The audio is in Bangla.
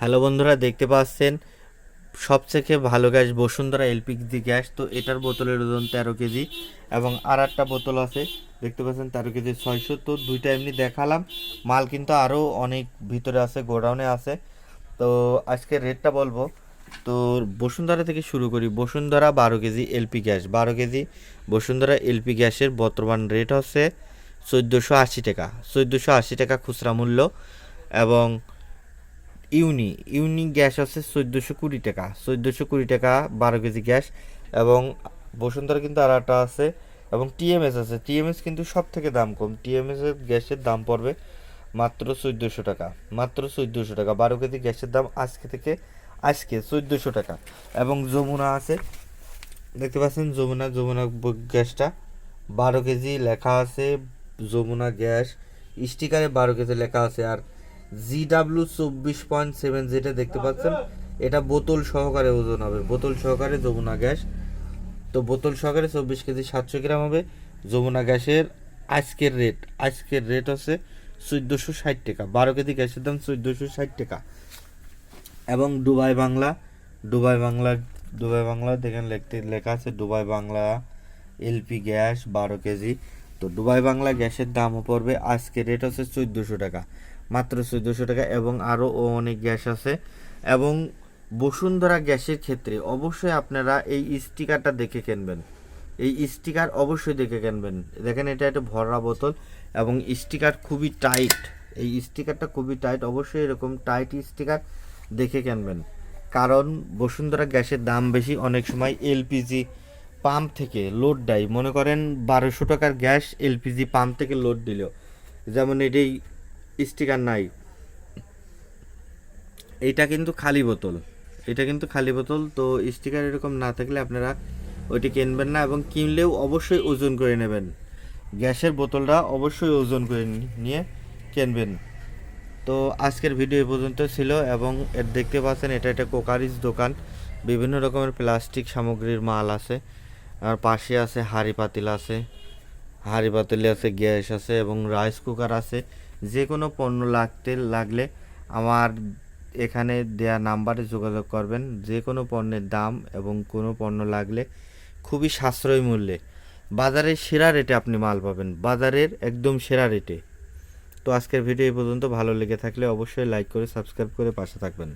হ্যালো বন্ধুরা, দেখতে পাচ্ছেন? সবথেকে ভালো গ্যাস বসুন্ধরা এলপিজি গ্যাস। তো এটার বোতলের ওজন তেরো কেজি এবং আর একটা বোতল আছে, দেখতে পাচ্ছেন, তেরো কেজি ছয়শো। তো দুইটা এমনি দেখালাম। মাল কিন্তু আরও অনেক ভিতরে আছে, গোডাউনে আছে। তো আজকে রেটটা বলব। তো বসুন্ধরা থেকে শুরু করি। বসুন্ধরা বারো কেজি এলপি গ্যাস। বারো কেজি বসুন্ধরা এলপি গ্যাসের বর্তমান রেট হচ্ছে চোদ্দোশো আশি টাকা। চোদ্দোশো আশি টাকা খুচরা মূল্য এবং ইউনি ইউনি গ্যাস আছে চোদ্দোশো কুড়ি টাকা, চোদ্দোশো কুড়ি টাকা বারো কেজি গ্যাস এবং বসুন্ধরা কিন্তু আর একটা আছে এবং টিএমএস আছে। টিএমএস কিন্তু সব থেকে দাম কম। টিএমএস এর গ্যাসের দাম পড়বে মাত্র চোদ্দোশো টাকা, মাত্র চোদ্দোশো টাকা। বারো কেজি গ্যাসের দাম আজকে থেকে আজকে চোদ্দোশো টাকা এবং যমুনা আছে। দেখতে পাচ্ছেন যমুনা যমুনা গ্যাসটা বারো কেজি লেখা আছে, যমুনা গ্যাস, স্টিকারে বারো কেজি লেখা আছে। আর জি ডাব্লিউ চব্বিশ পয়েন্ট সেভেন যেটা দেখতে পাচ্ছেন। এটা বোতল সহকারে ওজন হবে। বোতল সহকারে যমুনা গ্যাস। তো বোতল সহকারে চব্বিশ কেজি সাতশো গ্রাম হবে। যমুনা গ্যাসের আজকের রেট আজকের রেট হচ্ছে চোদ্দোশো ষাট টাকা। বারো কেজি গ্যাসের দাম চোদ্দোশো ষাট টাকা। এবং Dubai Bangla Dubai Bangla Dubai Bangla দেখেন লিখতে, লেখা আছে দুবাই বাংলা এলপি গ্যাস বারো কেজি। তো দুবাই বাংলা গ্যাসের দামও পড়বে। আজকে রেট হচ্ছে চোদ্দোশো টাকা। মাত্র চোদ্দোশো টাকা এবং আরও অনেক গ্যাস আছে। এবং বসুন্ধরা গ্যাসের ক্ষেত্রে অবশ্যই আপনারা এই স্টিকারটা দেখে কিনবেন। এই স্টিকার অবশ্যই দেখে কিনবেন। দেখেন, এটা একটা ভরা বোতল এবং স্টিকার খুবই টাইট। এই স্টিকারটা খুবই টাইট, অবশ্যই এরকম টাইট স্টিকার দেখে কিনবেন। কারণ বসুন্ধরা গ্যাসের দাম বেশি, অনেক সময় এলপিজি পাম্প থেকে লোড দেয়। মনে করেন বারোশো টাকার গ্যাস এলপিজি পাম্প থেকে লোড দিল। যেমন এটাই স্টিকার নাই। এইটা কিন্তু খালি বোতল। এটা কিন্তু খালি বোতল, তো স্টিকার এরকম না থাকলে আপনারা ওইটি কিনবেন না এবং কিনলেও অবশ্যই ওজন করে নেবেন। গ্যাসের বোতলটা অবশ্যই ওজন করে নিয়ে কিনবেন। তো আজকের ভিডিও এ পর্যন্ত ছিল এবং এর দেখতে পাচ্ছেন এটা একটা কোকারিজ দোকান। বিভিন্ন রকমের প্লাস্টিক সামগ্রীর মাল আছে। আর পাশে আছে হাঁড়ি পাতিল আছে। হাঁড়ি পাতিলে আছে গ্যাস আছে এবং রাইস কুকার আছে। যে কোনো পণ্য লাগতে লাগলে আমার এখানে দেয়া নাম্বারে যোগাযোগ করবেন। যে কোনো পণ্যের দাম এবং কোনো পণ্য লাগলে খুবই সাশ্রয়ী মূল্যে। বাজারের সেরা রেটে আপনি মাল পাবেন। বাজারের একদম সেরা রেটে। তো আজকের ভিডিও এই পর্যন্ত। ভালো লেগে থাকলে অবশ্যই লাইক করে, সাবস্ক্রাইব করে পাশে থাকবেন।